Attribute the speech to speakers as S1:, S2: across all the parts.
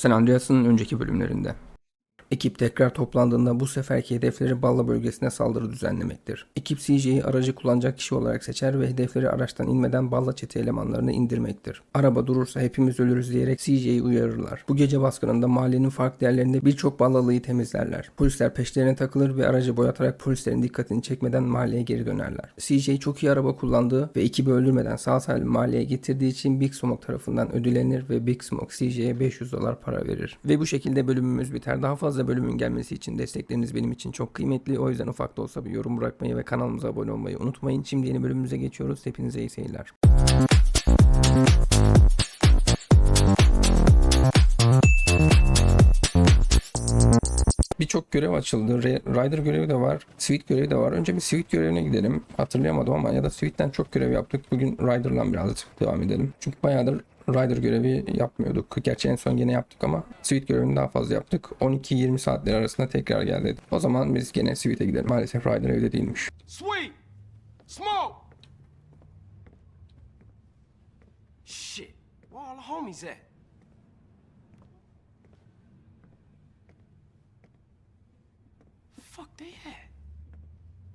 S1: San Andreas'ın önceki bölümlerinde. Ekip tekrar toplandığında bu seferki hedefleri Balla bölgesine saldırı düzenlemektir. Ekip CJ'yi aracı kullanacak kişi olarak seçer ve hedefleri araçtan inmeden Balla çete elemanlarını indirmektir. Araba durursa hepimiz ölürüz diyerek CJ'yi uyarırlar. Bu gece baskınında mahallenin farklı yerlerinde birçok Ballalıyı temizlerler. Polisler peşlerine takılır ve aracı boyatarak polislerin dikkatini çekmeden mahalleye geri dönerler. CJ çok iyi araba kullandığı ve ekibi öldürmeden sağ salim mahalleye getirdiği için Big Smoke tarafından ödüllenir ve Big Smoke CJ'ye 500 dolar para verir. Ve bu şekilde bölümümüz biter. Daha fazla bölümün gelmesi için destekleriniz benim için çok kıymetli. O yüzden ufak da olsa bir yorum bırakmayı ve kanalımıza abone olmayı unutmayın. Şimdi yeni bölümümüze geçiyoruz. Hepinize iyi seyirler. Birçok görev açıldı. Rider görevi de var. Suite görevi de var. Önce bir Suite görevine gidelim. Hatırlayamadım ama ya da Suite'den çok görev yaptık. Bugün Rider'la biraz devam edelim. Çünkü bayağıdır Rider görevi yapmıyorduk. Gerçi en son gene yaptık ama Suite görevini daha fazla yaptık. 12-20 saatler arasında tekrar geldi. O zaman biz gene Suite'e gidelim. Maalesef Rider evde değilmiş.
S2: Sweet! Smoke! Shit, where all the homies at? Fuck they at?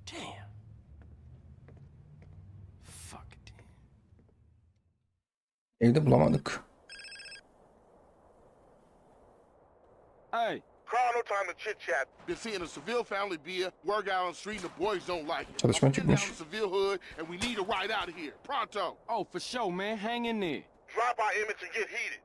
S2: Damn. Fuck.
S1: Evde bulamadık.
S2: Hey,
S3: Carl, no time to chit chat.
S4: Been seeing a Seville family beer, work out on the street, and the boys don't like it.
S1: Çalışma çıkmış.
S4: to Seville hood, and we need a ride out of here. Pronto.
S2: oh, for sure, man. Hang in there.
S3: Drop our image and get heated.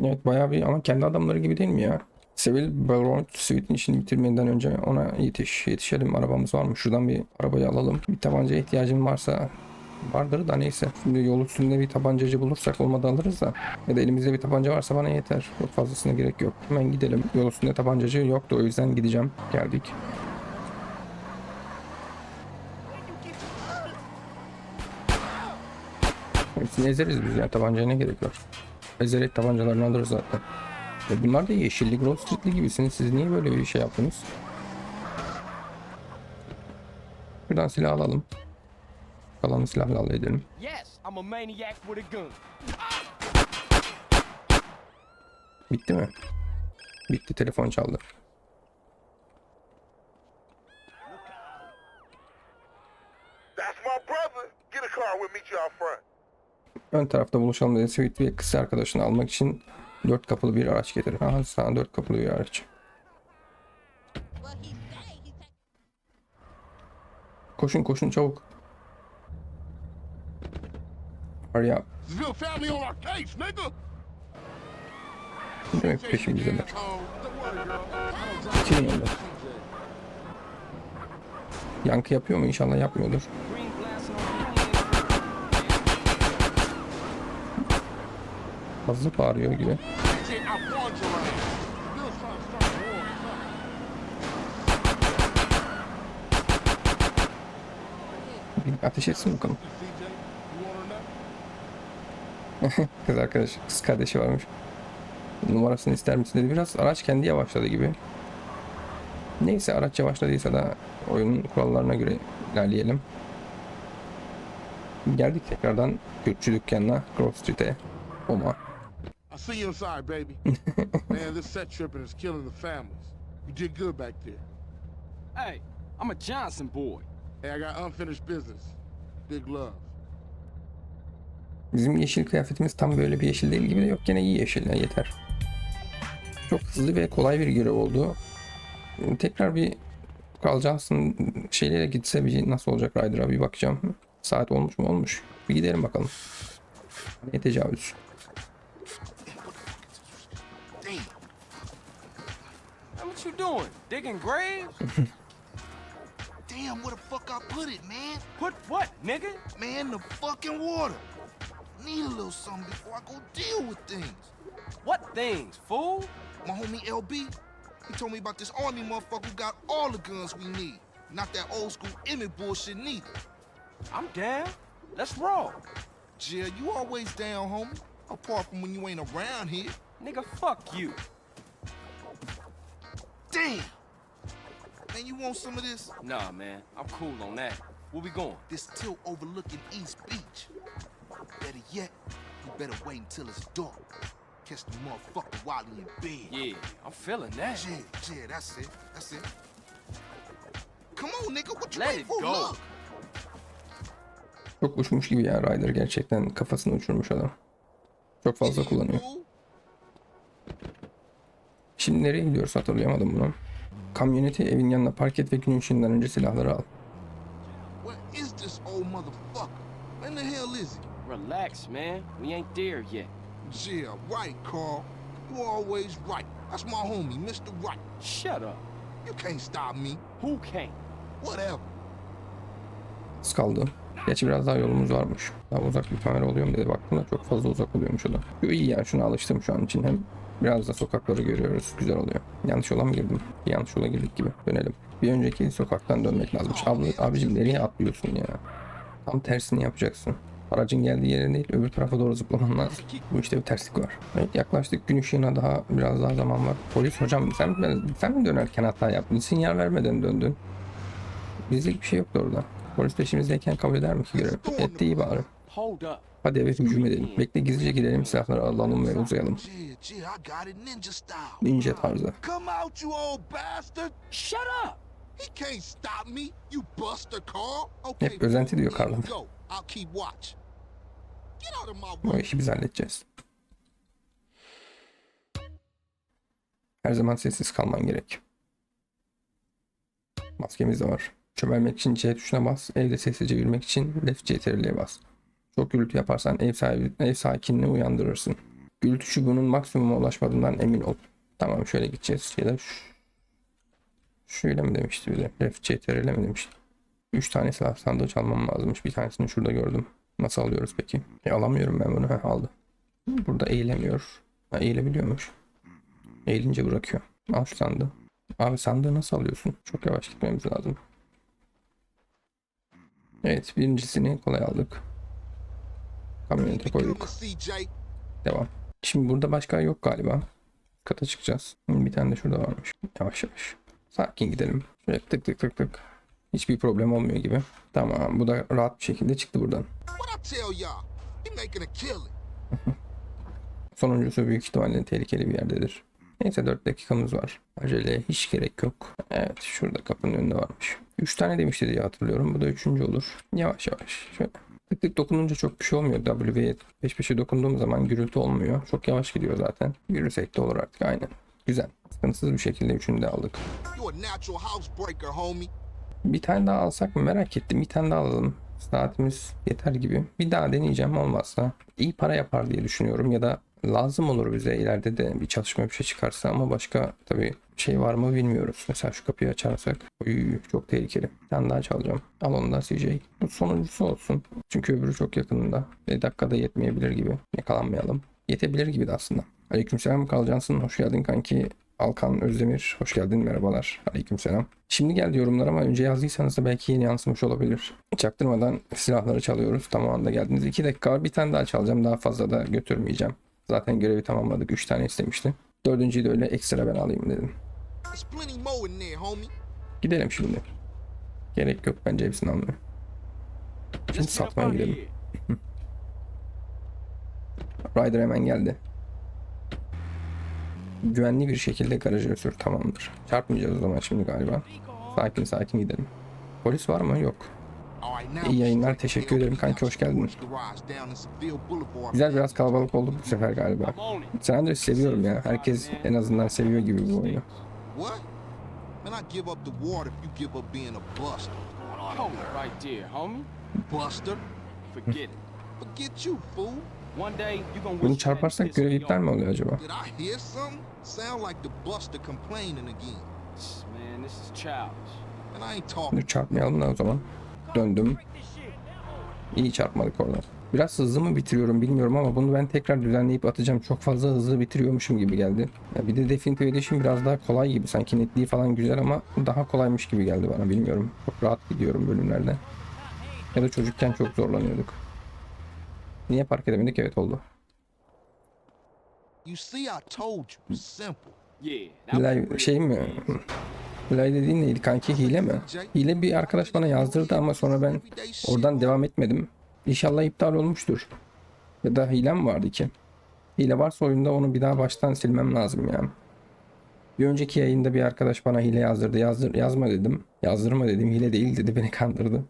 S1: Evet bayağı bir ama kendi adamları gibi değil mi ya? Sevil Belrond Suite'in işini bitirmeden önce ona yetiş. Yetişelim arabamız var mı? Şuradan bir arabayı alalım. Bir tabancaya ihtiyacım varsa vardır da neyse. Şimdi yol üstünde bir tabancacı bulursak olmadı alırız da. Ya da elimizde bir tabanca varsa bana yeter. Çok fazlasına gerek yok. Hemen gidelim. Yol üstünde tabancacı yoktu o yüzden gideceğim. Geldik. Hepsini ezeriz biz ya. Tabancaya ne gerek var? Ezerek tabancalarını alırız zaten. E bunlar da yeşilli, Grove Street'li gibisiniz. Siz niye böyle bir şey yaptınız? Buradan silah alalım. Kalanı silahla halledelim. Bitti mi? Bitti. Telefon çaldı.
S3: That's my brother. Get a car, we'll meet you out front.
S1: Ön tarafta buluşalım dedi. Sweet ve kız arkadaşını almak için dört kapılı bir araç getirir. Aha sana dört kapılı bir araç. Koşun koşun çabuk. Hurry up. Ne demek peşimizdeler? Yanında? Yankı yapıyor mu? İnşallah yapmıyordur.
S4: Start a war.
S1: Bir ateş etsin bakalım. Kız arkadaş, kız kardeşi varmış. Numarasını ister misin dedi. Biraz araç kendi yavaşladı gibi. Neyse araç yavaşladıysa da oyunun kurallarına göre ilerleyelim. Geldik tekrardan Kürtçü dükkanına Grove Street'e. Oma.
S4: I see you inside, baby. man, this set tripping is killing the families. You did good back there.
S2: Hey, I'm a Johnson boy.
S4: Hey, I got unfinished business. Big love.
S1: Bizim yeşil kıyafetimiz tam böyle bir yeşil değil gibi de yok gene iyi yeşil yeter. Çok hızlı ve kolay bir görev oldu. Tekrar bir Carl Johnson şeylere gitse bir nasıl olacak Ryder'a bir bakacağım. Saat olmuş mu olmuş. Bir gidelim bakalım. Ne tecavüz.
S2: You doing? Digging graves?
S5: Damn, where the fuck I put it, man?
S2: Put what, nigga?
S5: Man, the fucking water. Need a little something before I go deal with things.
S2: What things, fool?
S5: My homie LB, he told me about this army motherfucker who got all the guns we need. Not that old school Emmett bullshit neither.
S2: I'm down. Let's roll.
S5: Jill, you always down, homie. Apart from when you ain't around here.
S2: Nigga, fuck you.
S5: Damn. Man, you want some of this?
S2: Nah, man. I'm cool on that. Where we going?
S5: This tilt overlooking East Beach. yet, you better wait until it's dark. Catch the motherfucker while he in bed.
S2: Yeah, I'm feeling that.
S5: Yeah, yeah, that's it. That's it. Come on, nigga. What you
S2: Let
S5: waiting
S2: it
S5: for?
S2: go.
S5: Look.
S1: Çok uçmuş gibi ya Ryder gerçekten kafasını uçurmuş adam. Çok fazla kullanıyor. Şimdi nereye gidiyoruz hatırlayamadım bunu. Kamyoneti evin yanına park et ve gün ışığından önce silahları al.
S5: Where is this old motherfucker? When the hell is he?
S2: Relax, man. We ain't there yet.
S5: Yeah, right, Carl. You always right. That's my homie, Mr. Right.
S2: Shut up.
S5: You can't stop me.
S2: Who can't?
S5: Whatever.
S1: Az kaldı. Gerçi biraz daha yolumuz varmış. Daha uzak bir kamera oluyor mu dedi baktım da çok fazla uzak oluyormuş o da. Şu iyi ya şuna alıştım şu an için hem biraz da sokakları görüyoruz güzel oluyor. Yanlış yola mı girdim? Yanlış yola girdik gibi. Dönelim. Bir önceki sokaktan dönmek lazımmış. Abla, abicim nereye atlıyorsun ya? Tam tersini yapacaksın. Aracın geldiği yere değil öbür tarafa doğru zıplaman lazım. Bu işte bir terslik var. Evet yaklaştık gün ışığına daha biraz daha zaman var. Polis hocam sen, sen mi dönerken hata yaptın? Sinyal vermeden döndün. Bizlik bir şey yoktu orada. Polis peşimizdeyken kabul eder mi ki görev? Etti iyi bari. Hadi eve hücum edelim. Bekle gizlice girelim silahları alalım ve uzayalım.
S5: Ninja
S1: tarzı. Hep özenti diyor Carl'ın. Bu işi biz halledeceğiz. Her zaman sessiz kalman gerek. Maskemiz de var. Çömelmek için C tuşuna bas. Evde sessizce yürümek için left CTRL'ye bas. Çok gürültü yaparsan ev sahibi, ev sakinini uyandırırsın. Gürültü çubuğunun maksimuma ulaşmadığından emin ol. Tamam şöyle gideceğiz. Ya da şöyle mi demişti bir de. Left CTRL mi demişti. 3 tane silah sandığı çalmam lazımmış. Bir tanesini şurada gördüm. Nasıl alıyoruz peki? E, alamıyorum ben bunu. Heh, aldı. Burada eğilemiyor. Ha, eğilebiliyormuş. Eğilince bırakıyor. Al şu sandığı. Abi sandığı nasıl alıyorsun? Çok yavaş gitmemiz lazım. Evet birincisini kolay aldık. Kamyonete koyduk. Devam. Şimdi burada başka yok galiba. Kata çıkacağız. Bir tane de şurada varmış. Yavaş yavaş. Sakin gidelim. Şöyle tık tık tık tık. Hiçbir problem olmuyor gibi. Tamam bu da rahat bir şekilde çıktı buradan. Sonuncusu büyük ihtimalle tehlikeli bir yerdedir. Neyse 4 dakikamız var. Acele hiç gerek yok. Evet şurada kapının önünde varmış. 3 tane demişti diye hatırlıyorum. Bu da üçüncü olur. Yavaş yavaş. Şöyle. Tık tık dokununca çok bir şey olmuyor. W'ye peş peşe dokunduğum zaman gürültü olmuyor. Çok yavaş gidiyor zaten. Yürüsek de olur artık aynen. Güzel. Sıkıntısız bir şekilde üçünü de aldık. Bir tane daha alsak mı merak ettim. Bir tane daha alalım. Saatimiz yeter gibi. Bir daha deneyeceğim olmazsa. iyi para yapar diye düşünüyorum ya da lazım olur bize ileride de bir çalışma bir şey çıkarsa ama başka tabii şey var mı bilmiyoruz. Mesela şu kapıyı açarsak. Uy, çok tehlikeli. Bir tane daha çalacağım. Al onu da CJ. Bu sonuncusu olsun. Çünkü öbürü çok yakınında. Ve dakikada yetmeyebilir gibi. Yakalanmayalım. Yetebilir gibi de aslında. Aleykümselam Johnson. Hoş geldin kanki. Alkan Özdemir. Hoş geldin. Merhabalar. Aleykümselam. Şimdi geldi yorumlar ama önce yazdıysanız da belki yeni yansımış olabilir. Çaktırmadan silahları çalıyoruz. Tam o anda geldiniz. 2 dakika var. Bir tane daha çalacağım. Daha fazla da götürmeyeceğim. Zaten görevi tamamladık. 3 tane istemişti. Dördüncüyü de öyle ekstra ben alayım dedim. Gidelim şimdi. Gerek yok bence hepsini almaya. Şimdi satmaya gidelim. Ryder hemen geldi. Güvenli bir şekilde garaja sür. Tamamdır. Çarpmayacağız o zaman şimdi galiba. Sakin sakin gidelim. Polis var mı? Yok. İyi yayınlar, teşekkür ederim kanki, hoş geldin. Güzel biraz kalabalık olduk bu sefer galiba.
S2: I'm on it.
S1: San Andreas seviyorum ya. Herkes en azından seviyor gibi bu oyunu. Bunu çarparsak görev iptal mi oluyor acaba?
S5: Did I hear something? Sound like the buster complaining again.
S2: Man, this is childish.
S5: And I ain't talking.
S1: Dur çarpmayalım da o zaman. Döndüm. İyi çarpmadık orada. Biraz hızlı mı bitiriyorum bilmiyorum ama bunu ben tekrar düzenleyip atacağım. Çok fazla hızlı bitiriyormuşum gibi geldi. Ya bir de Definitive Edition biraz daha kolay gibi. Sanki netliği falan güzel ama daha kolaymış gibi geldi bana bilmiyorum. Çok rahat gidiyorum bölümlerde. Ya da çocukken çok zorlanıyorduk. Niye park edemedik? Evet oldu.
S5: You see, I told. Simple.
S1: Şey mi? Live dediğin neydi kanki? Hile mi? Hile bir arkadaş bana yazdırdı ama sonra ben oradan devam etmedim. İnşallah iptal olmuştur. Ya da hile mi vardı ki? Hile varsa oyunda onu bir daha baştan silmem lazım yani. Bir önceki yayında bir arkadaş bana hile yazdırdı. Yazdır, yazma dedim. Yazdırma dedim. Hile değil dedi. Beni kandırdı.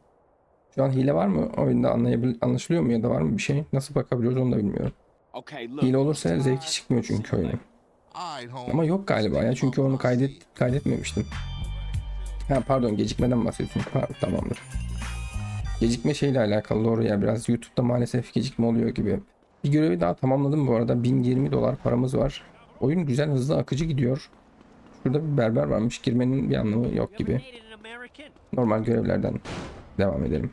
S1: Şu an hile var mı? Oyunda anlayabil anlaşılıyor mu ya da var mı bir şey? Nasıl bakabiliyoruz onu da bilmiyorum. Hile olursa zevki çıkmıyor çünkü oyunun. Ama yok galiba ya çünkü onu kaydet kaydetmemiştim. Ha pardon gecikmeden bahsediyorsun. Ha, tamamdır. Gecikme şeyle alakalı doğru ya biraz YouTube'da maalesef gecikme oluyor gibi. Bir görevi daha tamamladım bu arada. 1020 dolar paramız var. Oyun güzel hızlı akıcı gidiyor. Şurada bir berber varmış. Girmenin bir anlamı yok gibi. Normal görevlerden devam edelim.